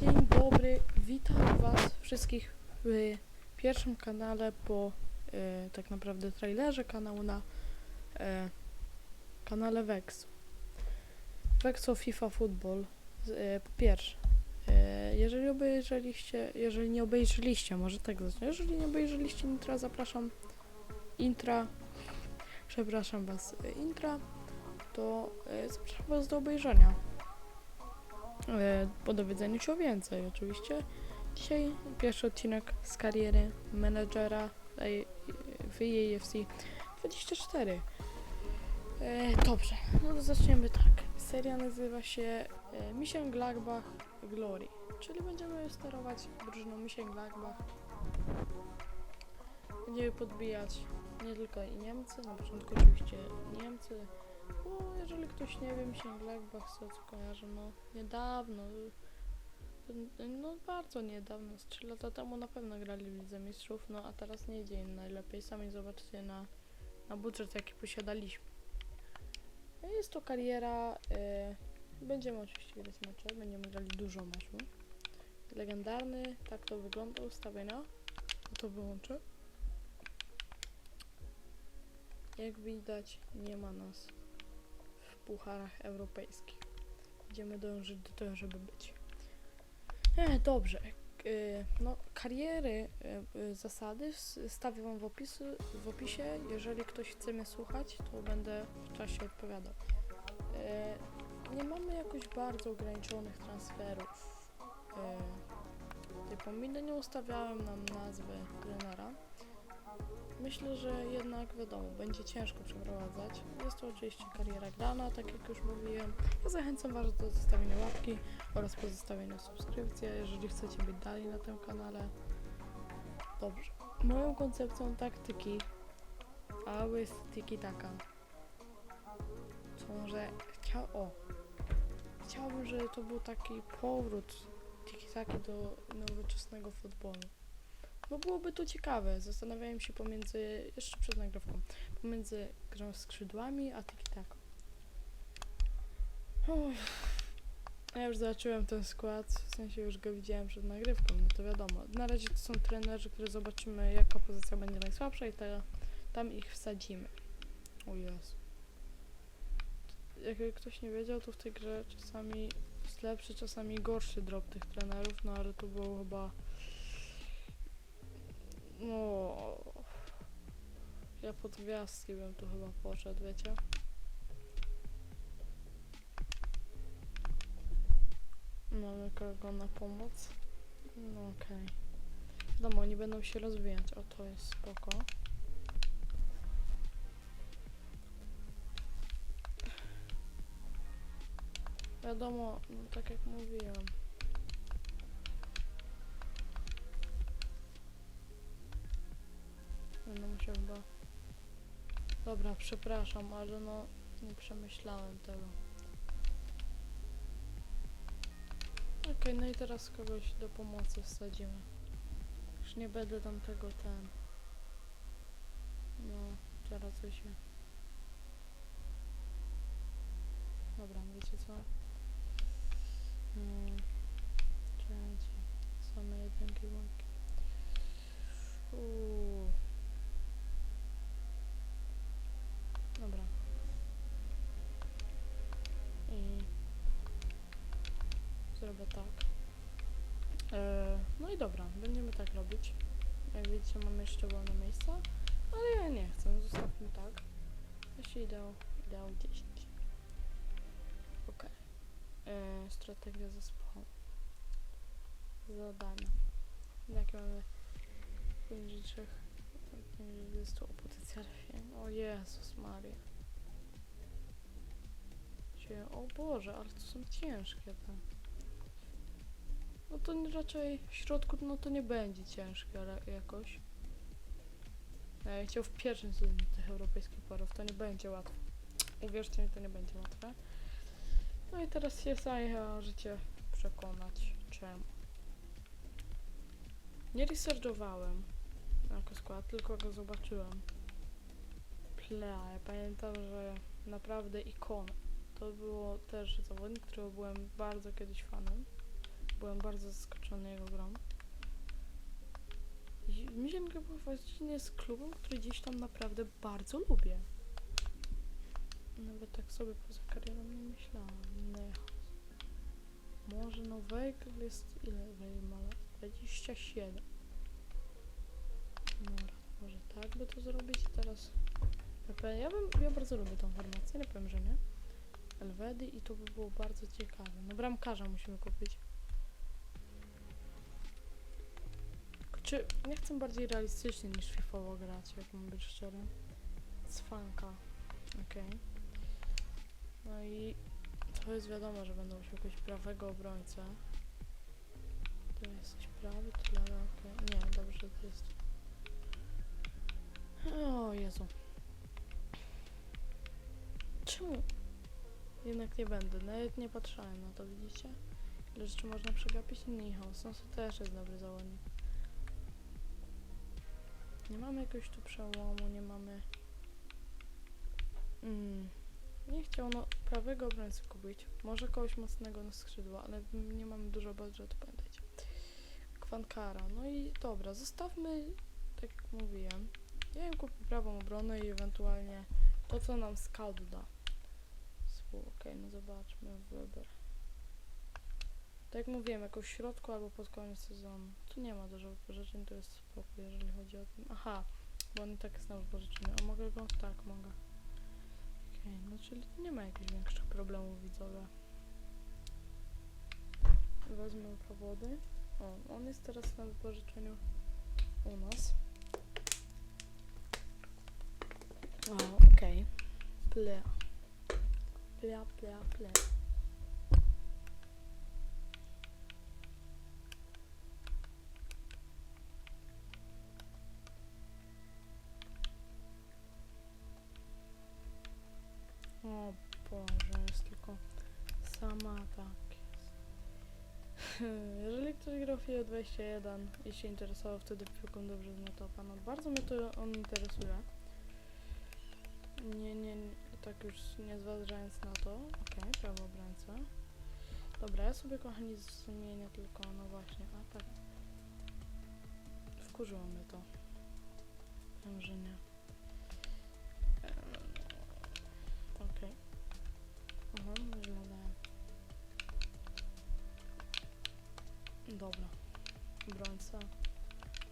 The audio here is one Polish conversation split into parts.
Dzień dobry, witam Was wszystkich w pierwszym kanale po e, tak naprawdę trailerze kanału na e, kanale Vexo. Vexo FIFA Football. E, po pierwsze, e, jeżeli obejrzeliście, jeżeli nie obejrzeliście, może tak zacznę, jeżeli nie obejrzeliście intra, zapraszam. Intra, przepraszam Was, e, intra, to e, zapraszam Was do obejrzenia po dowiedzeniu się więcej oczywiście. Dzisiaj pierwszy odcinek z kariery menedżera ej- w EAFC 24. E, dobrze, no to zaczniemy tak. Seria nazywa się e, Mission Gladbach Glory, czyli będziemy sterować drużyną Mission Gladbach. Będziemy podbijać nie tylko i Niemcy, na początku oczywiście Niemcy, bo jeżeli ktoś nie wie, Mission Gladbach, co, kojarzy, no niedawno, no bardzo niedawno, z 3 lata temu na pewno grali w Lidze Mistrzów, no a teraz nie idzie im najlepiej, sami zobaczcie na, na budżet jaki posiadaliśmy. Jest to kariera, y, będziemy oczywiście grać mecze, będziemy grali dużo meczu. Legendarny, tak to wygląda ustawienia, to wyłączę. Jak widać nie ma nas pucharach europejskich. Będziemy dążyć do tego, żeby być. E, dobrze. E, no, kariery, e, e, zasady stawię wam w, opisu, w opisie. Jeżeli ktoś chce mnie słuchać, to będę w czasie odpowiadał. Nie mamy jakoś bardzo ograniczonych transferów. Typu, nie ustawiałem nam nazwy trenera. Myślę, że jednak wiadomo, będzie ciężko przeprowadzać. Jest to oczywiście kariera grana, tak jak już mówiłem. Ja zachęcam Was do zostawienia łapki oraz pozostawienia subskrypcji, jeżeli chcecie być dalej na tym kanale. Dobrze. Moją koncepcją taktyki a jest tiki taka. Co może chciał. O! Chciałbym, żeby to był taki powrót tiki taki do nowoczesnego futbolu. Bo byłoby to ciekawe. Zastanawiałem się pomiędzy, jeszcze przed nagrywką, pomiędzy grą skrzydłami a tiki taką. Ja już zobaczyłem ten skład, w sensie już go widziałem przed nagrywką, no to wiadomo. Na razie to są trenerzy, które zobaczymy jaka pozycja będzie najsłabsza i te, tam ich wsadzimy. O Jezu. Jak ktoś nie wiedział, to w tej grze czasami jest lepszy, czasami gorszy drop tych trenerów, no ale to było chyba... No... Ja pod gwiazdki bym tu chyba poszedł, wiecie? Mamy kogo na pomoc? No okej. Wiadomo, oni będą się rozwijać. O, to jest spoko. Wiadomo, no tak jak mówiłem. Dobra, przepraszam, ale no nie przemyślałem tego. Okej, no i teraz kogoś do pomocy wsadzimy. Już nie będę tam tego ten. No, teraz się. Dobra, wiecie co? Hmm. Czekajcie. Same jedynki błąki. Uuu. Dobra. I zrobię tak. E, no i dobra, będziemy tak robić. Jak widzicie, mamy jeszcze wolne miejsca, ale ja nie chcę, zostawmy tak. Jeśli ideał, ideał 10. Ok. E, strategia zespołu. Zadania. Jakie mamy poniżej trzech, poniżej 20 o. O Jezus Maria. O Boże, ale to są ciężkie te. No to raczej w środku no to nie będzie ciężkie ale jakoś. Ja chciał w pierwszym sezonie tych europejskich parów, to nie będzie łatwe. Uwierzcie mi, to nie będzie łatwe. No i teraz jest a życie przekonać czemu. Nie researchowałem jako skład, tylko go zobaczyłem. Plea, ja pamiętam, że naprawdę ikona. To było też zawodnik, którego byłem bardzo kiedyś fanem. Byłem bardzo zaskoczony jego grą. Misienka była właśnie z klubem, który gdzieś tam naprawdę bardzo lubię. Nawet tak sobie poza karierą nie myślałam. Nechos. Może no Wejkel jest ile Wejkel ma lat? 27. Dobra, może tak by to zrobić teraz. Ja bym, ja bardzo lubię tą formację, nie powiem, że nie. Elwedy i to by było bardzo ciekawe. No bramkarza musimy kupić. Czy nie chcę bardziej realistycznie niż FIFowo grać, jak mam być szczery. Cwanka. Okej. No i to jest wiadomo, że będą musiał jakiegoś prawego obrońcę. Ty jesteś prawy, ty lewy, okej. Nie, dobrze, to jest. O Jezu. Czemu? Jednak nie będę, nawet nie patrzałem na to, widzicie? Ile rzeczy można przegapić? Michał, Sonso też jest dobry zawodnik. Nie mamy jakiegoś tu przełomu, nie mamy... Mm. Nie chciał no prawego obrońcy kupić. Może kogoś mocnego na skrzydła, ale nie mamy dużo budżetu, pamiętajcie. Kwankara. No i dobra, zostawmy, tak jak mówiłem. Ja bym kupił prawą obronę i ewentualnie to, co nam scout da. Okej, no zobaczmy wybór. Tak jak mówiłem, jakoś w środku albo pod koniec sezonu. Tu nie ma dużo wypożyczeń, to jest spokój, jeżeli chodzi o tym. Aha, bo on i tak jest na wypożyczeniu. A mogę go? Tak, mogę. Okej, no czyli nie ma jakichś większych problemów widzowie. Wezmę powody. O, on jest teraz na wypożyczeniu u nas. O, okej. Plea. Plea, plea, plea. FIFA 21 i się interesował wtedy piłką dobrze topa, no bardzo mnie to on interesuje. Nie, nie, nie, tak już nie zważając na to. Okej, prawo obrońca. Dobra, ja sobie kochani zmienię tylko, no właśnie, a tak. Wkurzyło mnie to. Wiem, że nie. Okej. Aha, wyglądają. Dobra. Obrońca.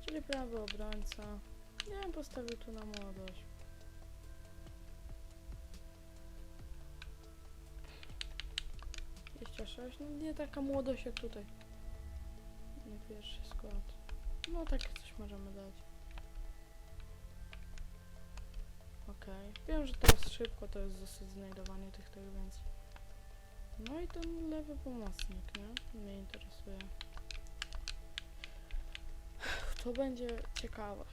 Czyli prawy obrońca. Ja bym postawił tu na młodość. Jeszcze sześć. No nie taka młodość jak tutaj. Nie pierwszy skład. No takie coś możemy dać. Okej. Wiem, że teraz szybko to jest dosyć znajdowanie tych tak więc. No i ten lewy pomocnik, nie? Mnie interesuje. To będzie ciekawe.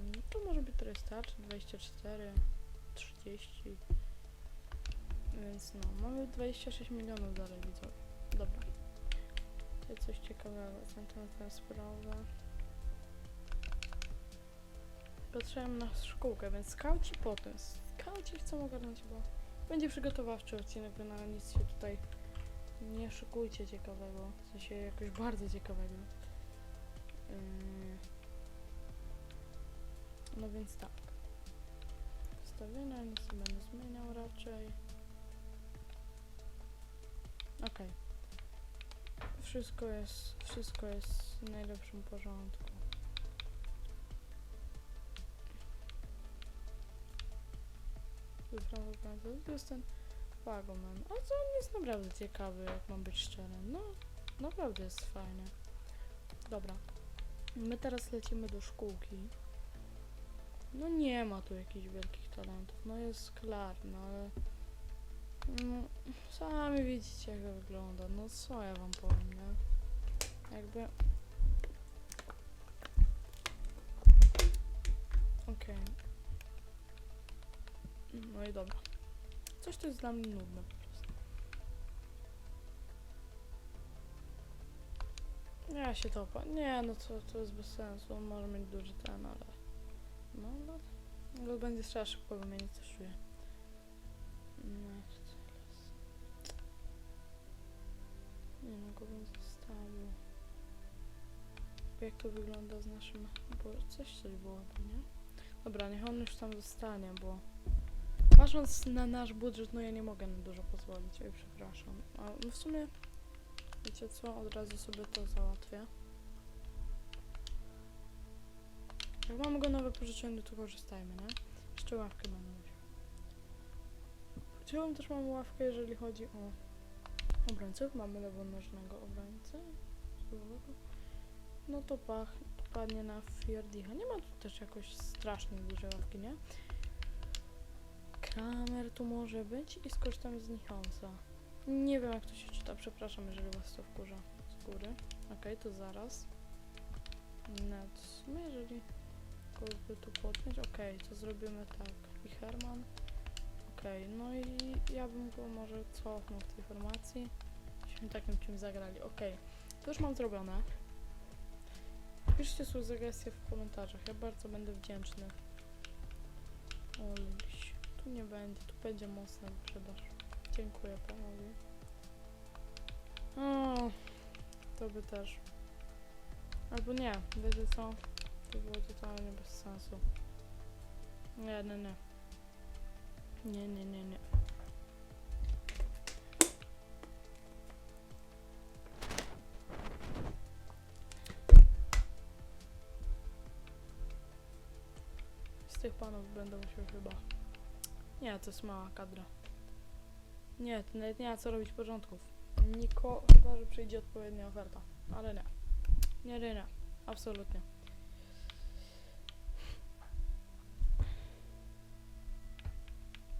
Mm, To może być trochę starczy, 24, 30. Więc no, mamy 26 milionów dalej widzowie. Dobra. To coś ciekawego, centralna sprawa. Patrzyłem na szkółkę, więc skauci potem. Skauci chcą ogarnąć, bo będzie przygotowawczy odcinek, wy na nic się tutaj nie szykujcie ciekawego. W sensie jakoś bardzo ciekawego. Yy. No więc tak. Wstawienia nic nie będę zmieniał raczej. Okej. Wszystko jest, wszystko jest w najlepszym porządku. To jest ten Pagoman. A co on jest naprawdę ciekawy, jak mam być szczery. No, naprawdę jest fajnie. Dobra. My teraz lecimy do szkółki. No nie ma tu jakichś wielkich talentów. No jest Klar, no ale... No, sami widzicie jak to wygląda. No co ja wam powiem, nie? Jakby... Okej. No i dobra. Coś to jest dla mnie nudne Ja się topa. Nie, no to, to jest bez sensu. On może mieć duży ten, ale... No, no. Go będzie trzeba szybko wymienić, coś czuję. No, Nie no, go bym zostawił. Jak to wygląda z naszym... Bo coś coś byłoby, nie? Dobra, niech on już tam zostanie, bo... Patrząc na nasz budżet, no ja nie mogę na dużo pozwolić, oj przepraszam. A no w sumie, wiecie co, od razu sobie to załatwię. Jak mamy go na wypożyczeniu, to korzystajmy, nie? Jeszcze ławkę będę musiał. Chciałbym też mamy ławkę, jeżeli chodzi o obrońców. Mamy lewonożnego obrońcę. No to pach, padnie na Fjordicha. Nie ma tu też jakoś strasznie dużej ławki, nie? Kramer tu może być i skorzystamy z Nichonsa. Nie wiem jak to się czyta, przepraszam, jeżeli was to wkurza z góry. Okej, to zaraz. Net. Sumie jeżeli kogoś by tu podpiąć, okej, to zrobimy tak. I Herman. Okej, no i ja bym go może cofnął w tej formacji. Byśmy takim czymś zagrali. Okej, to już mam zrobione. Piszcie swoje sugestie w komentarzach, ja bardzo będę wdzięczny. Oluś, tu nie będzie, tu będzie mocna wyprzedaż. Dziękuję panowie. O, to by też. Albo nie, wiecie co? To było totalnie bez sensu. Nie, nie, nie. Nie, nie, nie, nie. Z tych panów będę musiał chyba. Nie, to jest mała kadra. Nie, to nawet nie ma co robić porządków. Niko, chyba że przyjdzie odpowiednia oferta. Ale nie. Nie, nie, nie. Absolutnie.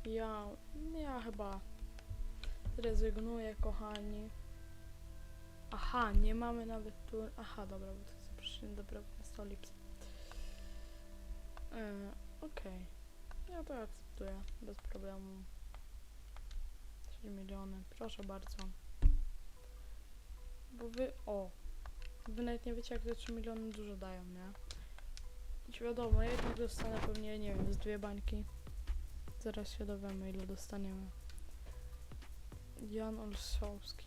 Ja, ja chyba rezygnuję, kochani. Aha, nie mamy nawet tu. Aha, dobra, bo to jest zaproszenie do 15 lipca. E, Okej. Ja to akceptuję, bez problemu. 3 miliony, proszę bardzo. Bo wy, o, wy nawet nie wiecie, jak te 3 miliony dużo dają, nie? Choć wiadomo, jednak dostanę pewnie, nie wiem, z dwie bańki. Zaraz się dowiemy, ile dostaniemy. Jan Olszowski.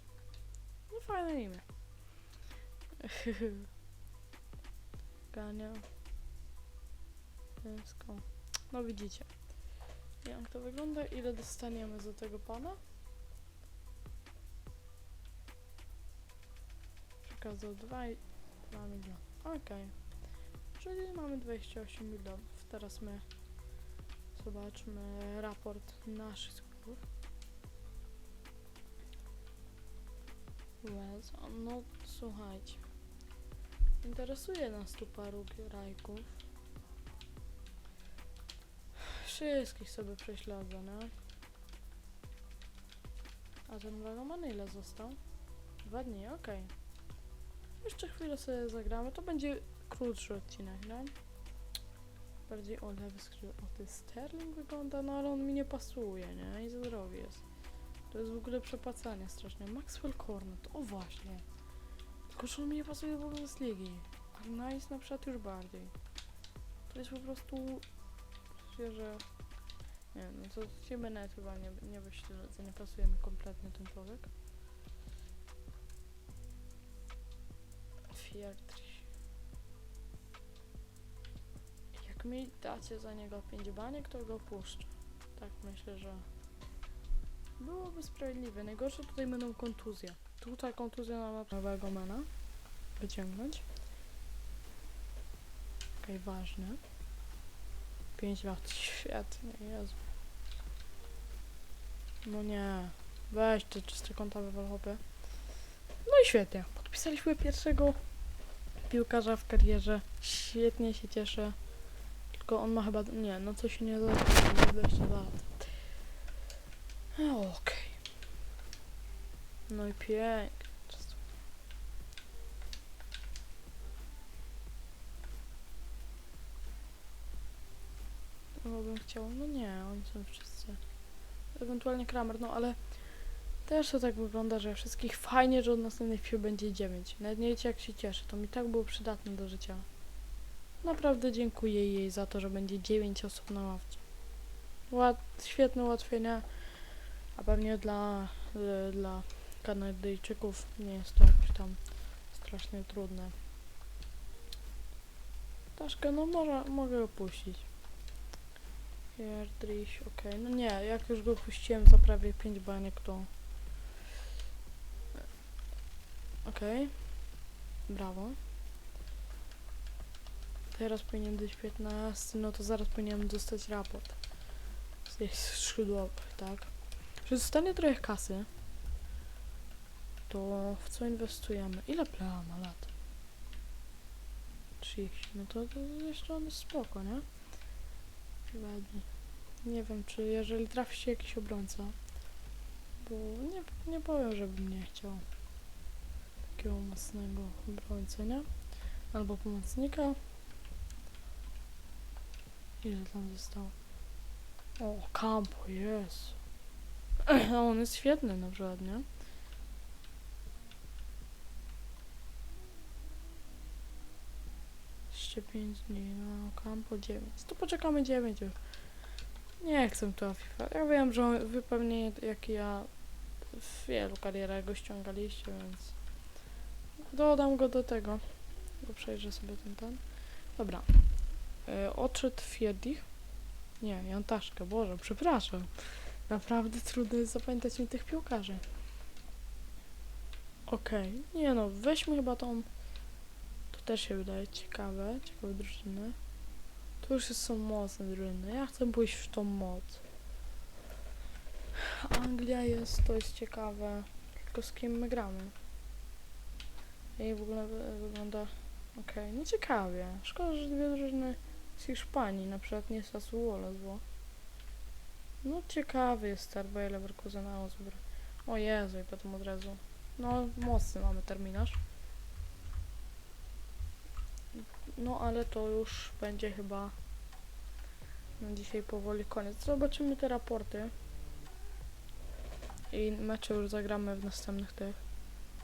No fajne imię. Gania. Tęsko. No widzicie. Jak to wygląda? Ile dostaniemy za tego pana? Przekazał 2 i 2 miliony. Okej. Czyli mamy 28 milionów. Teraz my zobaczmy raport naszych sklepów. Wells, no słuchajcie. Interesuje nas tu paru grajków. Wszystkich sobie prześledzę, no. A ten wagoman ile został? Dwa dni, okej. Jeszcze chwilę sobie zagramy. To będzie krótszy odcinek, no. Bardziej o lewy skrzydł. O, ten Sterling wygląda, no ale on mi nie pasuje, nie? I za drogi jest. To jest w ogóle przepłacanie strasznie. Maxwell Cornet, o właśnie. Tylko, że on mi nie pasuje w ogóle z ligi. A Nice na przykład już bardziej. To jest po prostu... Myślę, że... Nie no to ciebie nawet chyba nie, nie wyślę, nie pasuje mi kompletnie ten człowiek. Jak mi dacie za niego 5 baniek, to go puszczę. Tak myślę, że byłoby sprawiedliwe. Najgorsze tutaj będą kontuzje. Tutaj kontuzja na nowego mena. Wyciągnąć. Okej, ważne. 5 lat, świetnie, Jezu. No nie, weź te czyste konta wywal hopy. No i świetnie, podpisaliśmy pierwszego piłkarza w karierze. Świetnie się cieszę. Tylko on ma chyba, nie, no coś się nie ma 20 lat. Okej. No i pięknie. No bym chciał, no nie, oni są wszyscy. Ewentualnie Kramer, no ale też to tak wygląda, że wszystkich fajnie, że od następnej chwili będzie 9. Nawet nie wiecie jak się cieszę, to mi tak było przydatne do życia. Naprawdę dziękuję jej za to, że będzie 9 osób na ławce. Ład, świetne ułatwienia, a pewnie dla, y, dla Kanadyjczyków nie jest to jakoś tam strasznie trudne. Taszkę, no może, mogę opuścić. Hierdrich, okej. No nie, jak już go puściłem za prawie 5 baniek, to... Okej. Brawo. Teraz powinien być 15, no to zaraz powinienem dostać raport. Z tych tak? Że zostanie trochę kasy. To w co inwestujemy? Ile plea ma lat? 30. No to, to jeszcze on jest spoko, nie? Ładnie. Nie wiem, czy jeżeli trafi się jakiś obrońca, bo nie, nie powiem, żebym nie chciał takiego mocnego obrońcę, nie? Albo pomocnika. Ile tam zostało? O, Campo, jest. On jest świetny na przykład, nie? Jeszcze 5 dni, no Campo 9. To poczekamy 9 już. Nie chcę tu FIFA. Ja wiem, że wy pewnie jak ja w wielu karierach go ściągaliście, więc dodam go do tego. Bo przejrzę sobie ten ten. Dobra. E, odszedł Fiedich. Nie, Jantaszkę, Boże, przepraszam. Naprawdę trudno jest zapamiętać mi tych piłkarzy. Okej, nie no, weźmy chyba tą. To też się wydaje ciekawe, ciekawe drużyny. Tu już są mocne drużyny. Ja chcę pójść w tą moc. Anglia jest, to jest ciekawe. Tylko z kim my gramy? I w ogóle wy- wygląda okej, no ciekawie. Szkoda, że dwie drużyny z Hiszpanii, na przykład nie Sassuolo, bo no ciekawy jest Starbay Leverkusen Augsburg. O Jezu, i potem od razu. No, mocny mamy terminarz. No, ale to już będzie chyba na dzisiaj powoli koniec. Zobaczymy te raporty. I mecze już zagramy w następnych tych.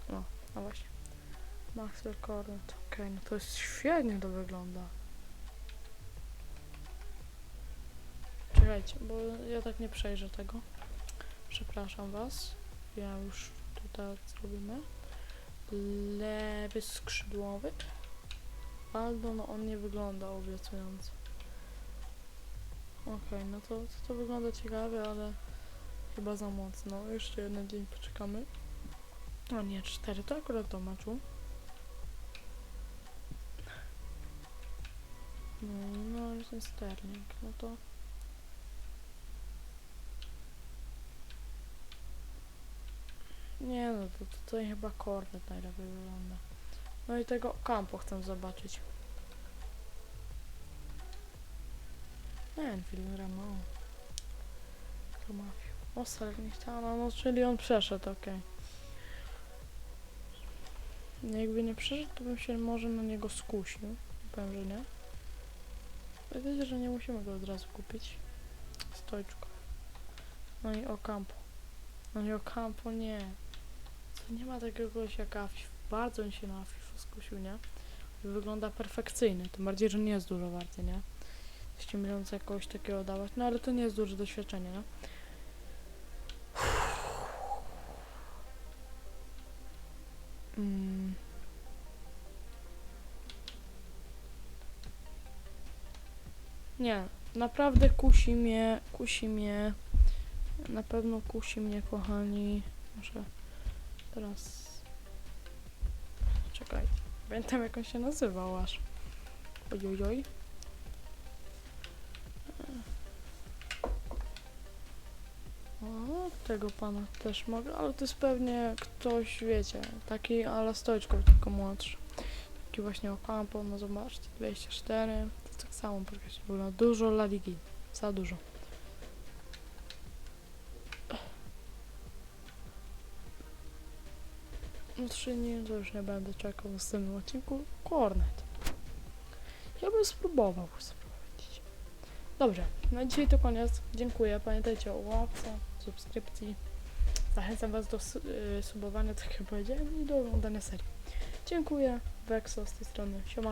No, no właśnie. Master Cornet. Okej, no to jest świetnie to wygląda. Czekajcie, bo ja tak nie przejrzę tego. Przepraszam was. Ja już tutaj zrobimy. Lewy skrzydłowy. Aldo, no on nie wygląda obiecująco. Okej, no to, to to wygląda ciekawie, ale chyba za mocno. Jeszcze jeden dzień poczekamy. O nie, cztery, to akurat do meczu. No i no, ale ten Sterling, no to... Nie no, to to tutaj chyba Cornet najlepiej wygląda. No i tego Campo chcę zobaczyć. Enfield Ramo. Tomafiu. O, Salernitana, no czyli on przeszedł, okej. No Jakby nie przeszedł, to bym się może na niego skusił. Powiem, że nie. Wiecie, że nie musimy go od razu kupić. Stojczko. No i Ocampo. No i Ocampo nie. Co nie ma takiego jak Afif. Bardzo on się na Afifu skusił, nie? Wygląda perfekcyjny. Tym bardziej, że nie jest dużo warty, nie? 200 milionów za takiego dawać. No ale to nie jest duże doświadczenie, nie? Mm. Nie, naprawdę kusi mnie, kusi mnie. Na pewno kusi mnie, kochani. Muszę teraz. Czekaj. Pamiętam jak on się nazywał aż. Ojojoj. O, tego pana też mogę, ale to jest pewnie ktoś, wiecie, taki ala stoczką, tylko młodszy. Taki właśnie Ocampo, no zobaczcie, 24, samo praktycznie wygląda. Dużo La Ligi, za dużo. No trzy dni to już nie będę czekał w następnym odcinku. Kornet. Ja bym spróbował. Dobrze, na dzisiaj to koniec. Dziękuję. Pamiętajcie o łapce, subskrypcji. Zachęcam Was do su- y, subowania, tak jak powiedziałem, i do oglądania serii. Dziękuję. Vexo z tej strony. Siema.